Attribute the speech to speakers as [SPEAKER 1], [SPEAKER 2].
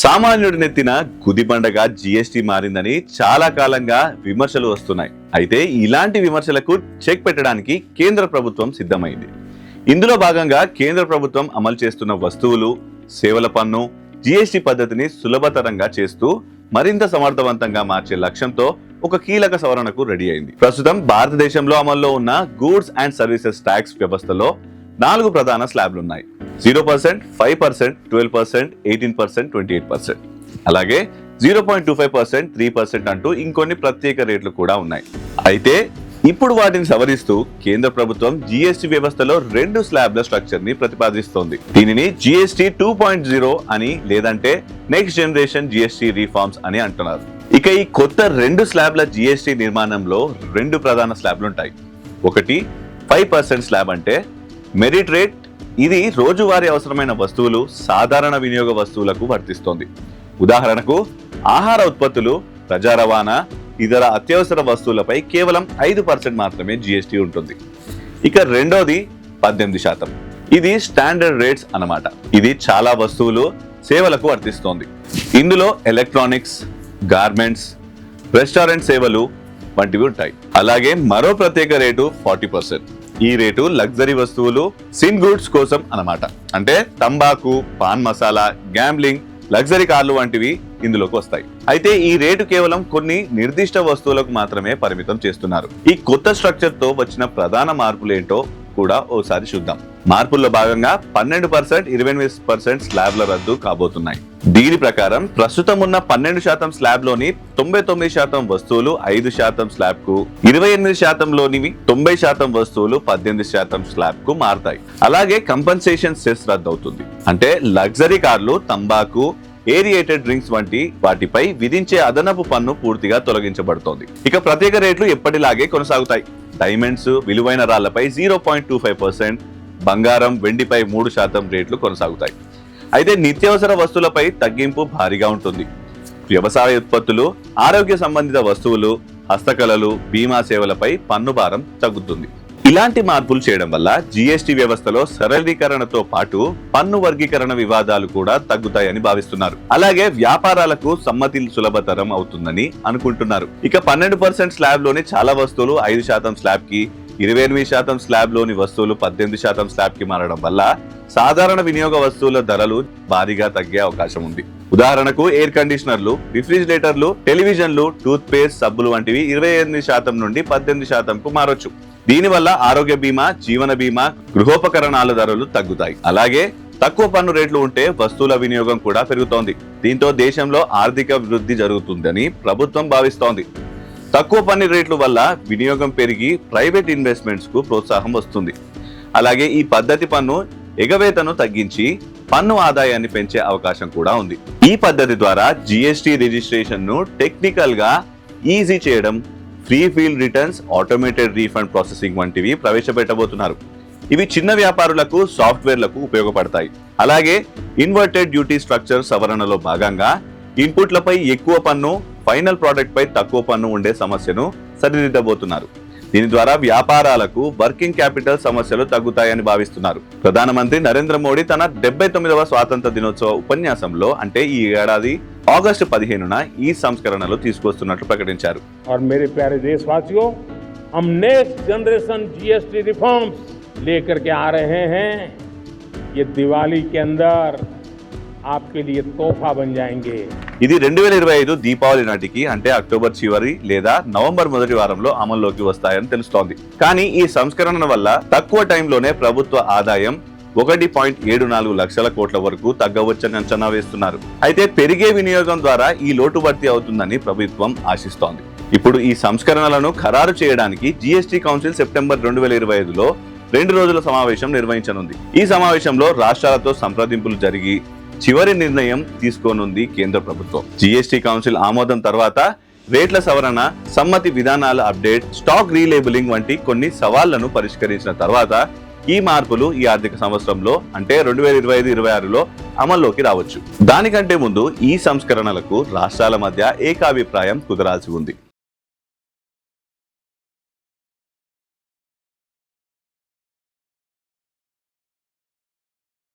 [SPEAKER 1] సామాన్యుడి నెత్తిన గుదిబండగా జీఎస్టీ మారిందని చాలా కాలంగా విమర్శలు వస్తున్నాయి. అయితే ఇలాంటి విమర్శలకు చెక్ పెట్టడానికి కేంద్ర ప్రభుత్వం సిద్ధమైంది. ఇందులో భాగంగా కేంద్ర ప్రభుత్వం అమలు చేస్తున్న వస్తువులు సేవల పన్ను జీఎస్టీ పద్ధతిని సులభతరంగా చేస్తూ మరింత సమర్థవంతంగా మార్చే లక్ష్యంతో ఒక కీలక సవరణకు రెడీ అయింది. ప్రస్తుతం భారతదేశంలో అమల్లో ఉన్న గూడ్స్ అండ్ సర్వీసెస్ ట్యాక్స్ వ్యవస్థలో నాలుగు ప్రధాన స్లాబ్లు ఉన్నాయి. Zero percent five percent twelve percent eighteen percent twenty eight percent. అలాగే zero point two five percent three percent అంటూ ఇంకొన్ని ప్రత్యేక రేట్లు కూడా ఉన్నాయి. అయితే ఇప్పుడు వాటిని సవరిస్తూ కేంద్ర ప్రభుత్వం జీఎస్టీ వ్యవస్థలో రెండు స్లాబ్ల స్ట్రక్చర్ని ప్రతిపాదిస్తోంది. దీనిని జీఎస్టీ టూ పాయింట్ జీరో అని లేదంటే నెక్స్ట్ జనరేషన్ జీఎస్టీ రీఫార్మ్స్ అని అంటున్నారు. ఇక ఈ కొత్త రెండు స్లాబ్ల జీఎస్టీ నిర్మాణంలో రెండు ప్రధాన స్లాబ్లు ఉంటాయి. ఒకటి ఫైవ్ పర్సెంట్ స్లాబ్ అంటే మెరిట్ రేట్ ఇది రోజువారీ అవసరమైన వస్తువులు సాధారణ వినియోగ వస్తువులకు వర్తిస్తోంది. ఉదాహరణకు ఆహార ఉత్పత్తులు ప్రజా రవాణా ఇతర అత్యవసర వస్తువులపై కేవలం ఐదు పర్సెంట్ మాత్రమే జిఎస్టీ ఉంటుంది. ఇక రెండోది పద్దెనిమిది శాతం. ఇది స్టాండర్డ్ రేట్స్ అన్నమాట. ఇది చాలా వస్తువులు సేవలకు వర్తిస్తోంది. ఇందులో ఎలక్ట్రానిక్స్ గార్మెంట్స్ రెస్టారెంట్ సేవలు వంటివి ఉంటాయి. అలాగే మరో ప్రత్యేక రేటు ఫార్టీ పర్సెంట్. ఈ రేటు లగ్జరీ వస్తువులు సిన్ గూడ్స్ కోసం అన్నమాట. అంటే తంబాకు పాన్ మసాలా గ్యాంబ్లింగ్ లగ్జరీ కార్లు వంటివి ఇందులోకి వస్తాయి. అయితే ఈ రేటు కేవలం కొన్ని నిర్దిష్ట వస్తువులకు మాత్రమే పరిమితం చేస్తున్నారు. ఈ కొత్త స్ట్రక్చర్తో వచ్చిన ప్రధాన మార్పులు ఏంటో కూడా ఓసారి చూద్దాం. మార్పుల్లో భాగంగా పన్నెండు పర్సెంట్ ఇరవై ఎనిమిది పర్సెంట్ స్లాబ్ల రద్దు కాబోతున్నాయి. దీని ప్రకారం ప్రస్తుతం ఉన్న పన్నెండు శాతం స్లాబ్లోని తొంభై తొమ్మిది శాతం వస్తువులు ఐదు శాతం స్లాబ్కు ఇరవై ఎనిమిది శాతంలోనివి తొంభై శాతం వస్తువులు పద్దెనిమిది శాతం స్లాబ్కు మారతాయి. అలాగే కంపన్సేషన్ సెస్ రద్దు అవుతుంది అంటే లగ్జరీ కార్లు తంబాకు ఏరియేటెడ్ డ్రింక్స్ వంటి వాటిపై విధించే అదనపు పన్ను పూర్తిగా తొలగించబడుతోంది. ఇక ప్రత్యేక రేట్లు ఎప్పటిలాగే కొనసాగుతాయి. డైమండ్స్ విలువైన రాళ్ళపై zero point two five percent బంగారం వెండిపై మూడు శాతం రేట్లు కొనసాగుతాయి. అయితే నిత్యావసర వస్తువులపై తగ్గింపు భారీగా ఉంటుంది. వ్యవసాయ ఉత్పత్తులు ఆరోగ్య సంబంధిత వస్తువులు హస్తకళలు బీమా సేవలపై పన్ను భారం తగ్గుతుంది. ఇలాంటి మార్పులు చేయడం వల్ల జీఎస్టీ వ్యవస్థలో సరళీకరణతో పాటు పన్ను వర్గీకరణ వివాదాలు కూడా తగ్గుతాయని భావిస్తున్నారు. అలాగే వ్యాపారాలకు సమ్మతి సులభతరం అవుతుందని అనుకుంటున్నారు. ఇక పన్నెండు పర్సెంట్ స్లాబ్లోని చాలా వస్తువులు ఐదు శాతం స్లాబ్కి ఇరవై ఎనిమిది శాతం స్లాబ్లోని వస్తువులు పద్దెనిమిది శాతం స్లాబ్కి మారడం వల్ల సాధారణ వినియోగ వస్తువుల ధరలు భారీగా తగ్గే అవకాశం ఉంది. ఉదాహరణకు ఎయిర్ కండిషనర్లు రిఫ్రిజిరేటర్లు టెలివిజన్లు టూత్ పేస్ట్ సబ్బులు వంటివి ఇరవై ఎనిమిది శాతం నుండి పద్దెనిమిది శాతంకు మారొచ్చు. దీనివల్ల ఆరోగ్య బీమా జీవన బీమా గృహోపకరణాల ధరలు తగ్గుతాయి. అలాగే తక్కువ పన్ను రేట్లు ఉంటే వస్తువుల వినియోగం కూడా పెరుగుతోంది. దీంతో దేశంలో ఆర్థిక వృద్ధి జరుగుతుందని ప్రభుత్వం భావిస్తోంది. తక్కువ పన్ను రేట్లు వల్ల వినియోగం పెరిగి ప్రైవేట్ ఇన్వెస్ట్మెంట్స్కు ప్రోత్సాహం వస్తుంది. అలాగే ఈ పద్ధతి పన్ను ఎగవేతను తగ్గించి పన్ను ఆదాయాన్ని పెంచే అవకాశం కూడా ఉంది. ఈ పద్ధతి ద్వారా జిఎస్టి రిజిస్ట్రేషన్ను టెక్నికల్గా ఈజీ చేయడం prefilled returns automated refund processing వంటివి ప్రవేశపెట్టబోతున్నారు. ఇవి చిన్న వ్యాపారులకు సాఫ్ట్వేర్లకు ఉపయోగపడతాయి. అలాగే ఇన్వర్టెడ్ డ్యూటీ స్ట్రక్చర్ సవరణలో భాగంగా ఇన్పుట్లపై ఎక్కువ పన్ను ఫైనల్ ప్రోడక్ట్పై తక్కువ పన్ను ఉండే సమస్యను సరిదిద్దబోతున్నారు. దీని ద్వారా వ్యాపారాలకు వర్కింగ్ క్యాపిటల్ సమస్యలు తగ్గుతాయని భావిస్తున్నారు. ప్రధానమంత్రి నరేంద్ర మోడీ తన డెబ్బై తొమ్మిదవ స్వాతంత్ర దినోత్సవ ఉపన్యాసంలో అంటే ఈ ఏడాది ఆగస్టు పదిహేనున ఈ సంస్కరణలు తీసుకొస్తున్నట్లు ప్రకటించారు
[SPEAKER 2] और मेरे प्यारे देशवासियों हम नेक्स्ट जनरेशन जीएसटी रिफॉर्म्स लेकर के आ रहे हैं ये दिवाली के अंदर आपके लिए तोहफा बन जाएंगे
[SPEAKER 1] ఇది రెండు వేల ఇరవై ఐదు దీపావళి నాటికి అంటే అక్టోబర్ చివరి లేదా నవంబర్ మొదటి వారంలో అమల్లోకి వస్తాయని తెలుస్తోంది కానీ ఈ సంస్కరణ వల్ల తక్కువ టైంలోనే ప్రభుత్వ ఆదాయం ఒకటి పాయింట్ ఏడు నాలుగు లక్షల కోట్ల వరకు తగ్గవచ్చని అంచనా వేస్తున్నారు. అయితే పెరిగే వినియోగం ద్వారా ఈ లోటు భర్తీ అవుతుందని ప్రభుత్వం ఆశిస్తోంది. ఇప్పుడు ఈ సంస్కరణలను ఖరారు చేయడానికి జీఎస్టీ కౌన్సిల్ సెప్టెంబర్ రెండు వేల ఇరవై ఐదులో రెండు రోజుల సమావేశం నిర్వహించనుంది. ఈ సమావేశంలో రాష్ట్రాలతో సంప్రదింపులు జరిగి చివరి నిర్ణయం తీసుకోనుంది కేంద్ర ప్రభుత్వం. జీఎస్టీ కౌన్సిల్ ఆమోదం తర్వాత రేట్ల సవరణ సమ్మతి విధానాల అప్డేట్ స్టాక్ రీలేబులింగ్ వంటి కొన్ని సవాళ్ళను పరిష్కరించిన తర్వాత ఈ మార్పులు ఈ ఆర్థిక సంవత్సరంలో అంటే రెండు వేల ఇరవై ఐదు ఇరవై ఆరులో అమల్లోకి రావచ్చు. దానికంటే ముందు ఈ సంస్కరణలకు రాష్ట్రాల మధ్య ఏకాభిప్రాయం కుదరాల్సి ఉంది.